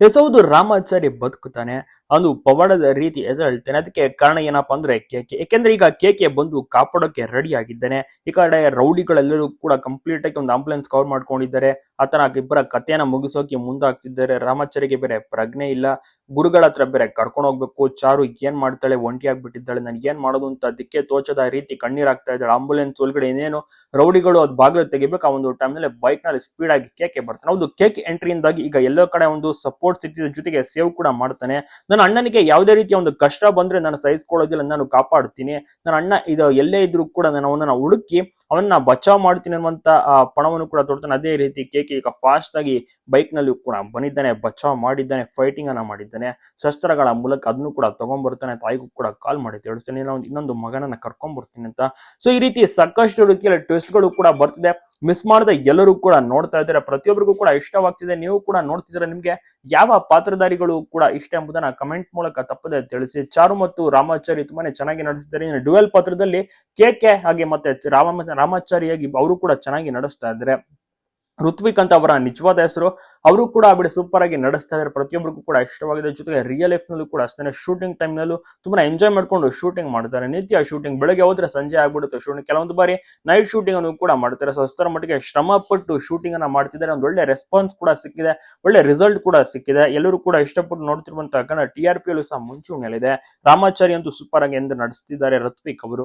S ಹೌದು ರಾಮಾಚಾರಿ ಬದುಕುತ್ತಾನೆ. ಅದು ಪವಾಡದ ರೀತಿ ಎದುರೇಳ್ತಾನೆ ಅದಕ್ಕೆ ಕಾರಣ ಏನಪ್ಪಾ ಅಂದ್ರೆ ಕೆಕೆ ಏಕೆಂದ್ರೆ ಈಗ ಕೆಕೆ ಬಂದು ಕಾಪಾಡೋಕೆ ರೆಡಿ ಆಗಿದ್ದಾನೆ. ಈ ಕಡೆ ರೌಡಿಗಳೆಲ್ಲರೂ ಕೂಡ ಕಂಪ್ಲೀಟ್ ಆಗಿ ಒಂದು ಆಂಬುಲೆನ್ಸ್ ಕವರ್ ಮಾಡ್ಕೊಂಡಿದ್ದಾರೆ. ಆತನ ಇಬ್ಬರ ಕಥೆಯನ್ನ ಮುಗಿಸೋಕೆ ಮುಂದಾಗ್ತಿದ್ದಾರೆ. ರಾಮಾಚಾರಿಗೆ ಬೇರೆ ಪ್ರಜ್ಞೆ ಇಲ್ಲ. ಗುರುಗಳ ಹತ್ರ ಬೇರೆ ಕರ್ಕೊಂಡು ಹೋಗ್ಬೇಕು. ಚಾರು ಏನ್ ಮಾಡ್ತಾಳೆ? ಒಂಟಿ ಆಗ್ಬಿಟ್ಟಿದ್ದಾಳೆ. ನನ್ಗೆ ಏನ್ ಮಾಡೋದು ಅಂತ ಅದಕ್ಕೆ ತೋಚದ ರೀತಿ ಕಣ್ಣೀರಾಗ್ತಾ ಇದ್ದಾಳೆ. ಆಂಬುಲೆನ್ಸ್ ಒಳಗಡೆ ಏನೇನು ರೌಡಿಗಳು ಅದ್ ಬಾಗಿಲು ತೆಗಿಬೇಕು. ಆ ಒಂದು ಟೈಮ್ನಲ್ಲಿ ಬೈಕ್ನಲ್ಲಿ ಸ್ಪೀಡ್ ಆಗಿ ಕೇಕೆ ಬರ್ತಾನೆ. ಹೌದು ಕೇಕ್ ಎಂಟ್ರಿಯಿಂದಾಗಿ ಈಗ ಎಲ್ಲೋ ಕಡೆ ಒಂದು ಸಪೋರ್ಟ್ ಸಿಕ್ಕಿದ ಜೊತೆಗೆ ಸೇವ್ ಕೂಡ ಮಾಡ್ತಾನೆ. ನನ್ನ ಅಣ್ಣನಿಗೆ ಯಾವುದೇ ರೀತಿಯ ಒಂದು ಕಷ್ಟ ಬಂದ್ರೆ ನಾನು ಸಹಿಸ್ಕೊಳ್ಳೋದಿಲ್ಲ, ನಾನು ಕಾಪಾಡ್ತೀನಿ. ನನ್ನ ಅಣ್ಣ ಇದು ಎಲ್ಲೇ ಇದ್ರೂ ಕೂಡ ನಾನು ಅವನನ್ನ ಹುಡುಕಿ ಅವನ್ನ ಬಚಾವ್ ಮಾಡ್ತೀನಿ ಅನ್ನುವಂತ ಪಣವನ್ನು ಕೂಡ ತೊಡ್ತಾನೆ. ಅದೇ ರೀತಿ ಕೇಕೆ ಈಗ ಫಾಸ್ಟ್ ಆಗಿ ಬೈಕ್ನಲ್ಲಿ ಕೂಡ ಬಂದಿದ್ದಾನೆ, ಬಚಾವ್ ಮಾಡಿದ್ದಾನೆ ಫೈಟಿಂಗ್ ಅನ್ನ ಮಾಡಿದ್ದಾನೆ. ಶಸ್ತ್ರಗಳ ಮೂಲಕ ಅದನ್ನು ಕೂಡ ತಗೊಂಡ್ಬರ್ತಾನೆ, ತಾಯಿಗೂ ಕೂಡ ಕಾಲ್ ಮಾಡಿ ತಿಳಿಸ್ತಾನೆ ಇನ್ನೊಂದು ಮಗನನ್ನ ಕರ್ಕೊಂಡ್ಬರ್ತೀನಿ ಅಂತ. ಸೊ ಈ ರೀತಿ ಸಾಕಷ್ಟು ರೀತಿಯಲ್ಲಿ ಟ್ವಿಸ್ಟ್ಗಳು ಕೂಡ ಬರ್ತಿದೆ. ಮಿಸ್ ಮಾಡದೆ ಎಲ್ಲರೂ ಕೂಡ ನೋಡ್ತಾ ಇದ್ದಾರೆ. ಪ್ರತಿಯೊಬ್ಬರಿಗೂ ಕೂಡ ಇಷ್ಟವಾಗ್ತಿದೆ. ನೀವು ಕೂಡ ನೋಡ್ತಿದ್ರೆ ನಿಮ್ಗೆ ಯಾವ ಪಾತ್ರಧಾರಿಗಳು ಕೂಡ ಇಷ್ಟ ಎಂಬುದನ್ನ ಕಮೆಂಟ್ ಮೂಲಕ ತಪ್ಪದೆ ತಿಳಿಸಿ. ಚಾರು ಮತ್ತು ರಾಮಾಚಾರಿ ತುಂಬಾನೇ ಚೆನ್ನಾಗಿ ನಡೆಸಿದ್ದಾರೆ ಡುವೆಲ್ ಪಾತ್ರದಲ್ಲಿ ಕೆ ಕೆ ಹಾಗೆ ಮತ್ತೆ ರಾಮ ರಾಮಾಚಾರಿಯಾಗಿ ಅವರು ಕೂಡ ಚೆನ್ನಾಗಿ ನಡೆಸ್ತಾ ಇದ್ದಾರೆ. ಋತ್ವಿಕ್ ಅಂತ ಅವರ ನಿಜವಾದ ಹೆಸರು. ಅವರು ಕೂಡ ಬಿಡಿ ಸೂಪರ್ ಆಗಿ ನಡೆಸ್ತಾ ಇದ್ದಾರೆ. ಪ್ರತಿಯೊಬ್ಬರಿಗೂ ಕೂಡ ಇಷ್ಟವಾಗಿದೆ. ಜೊತೆಗೆ ರಿಯಲ್ ಲೈಫ್ ನಲ್ಲೂ ಕೂಡ ಅಷ್ಟೇ ಶೂಟಿಂಗ್ ಟೈಮ್ ನಲ್ಲೂ ತುಂಬಾ ಎಂಜಾಯ್ ಮಾಡ್ಕೊಂಡು ಶೂಟಿಂಗ್ ಮಾಡ್ತಾರೆ. ನಿತ್ಯ ಶೂಟಿಂಗ್ ಬೆಳಗ್ಗೆ ಹೋದ್ರೆ ಸಂಜೆ ಆಗ್ಬಿಡುತ್ತೆ ಶೂಟಿಂಗ್ ಕೆಲವೊಂದು ಬಾರಿ ನೈಟ್ ಶೂಟಿಂಗ್ ಅನ್ನು ಕೂಡ ಮಾಡ್ತಾರೆ. ಸೊ ಮಟ್ಟಿಗೆ ಶ್ರಮ ಪಟ್ಟು ಶೂಟಿಂಗ್ ಅನ್ನ ಮಾಡ್ತಿದ್ದಾರೆ. ಒಂದು ಒಳ್ಳೆ ರೆಸ್ಪಾನ್ಸ್ ಕೂಡ ಸಿಕ್ಕಿದೆ. ಒಳ್ಳೆ ರಿಸಲ್ಟ್ ಕೂಡ ಸಿಕ್ಕಿದೆ. ಎಲ್ಲರೂ ಕೂಡ ಇಷ್ಟಪಟ್ಟು ನೋಡ್ತಿರುವಂತಹ ಕಣ ಟಿ ಆರ್ ಪಿ ಅಲ್ಲೂ ಸಹ ಮುಂಚೂಣಿಯಲ್ಲಿದೆ. ರಾಮಾಚಾರಿ ಅಂತೂ ಸೂಪರ್ ಆಗಿ ಎಂದು ನಡೆಸ್ತಿದ್ದಾರೆ ಋತ್ವಿಕ್ ಅವರು.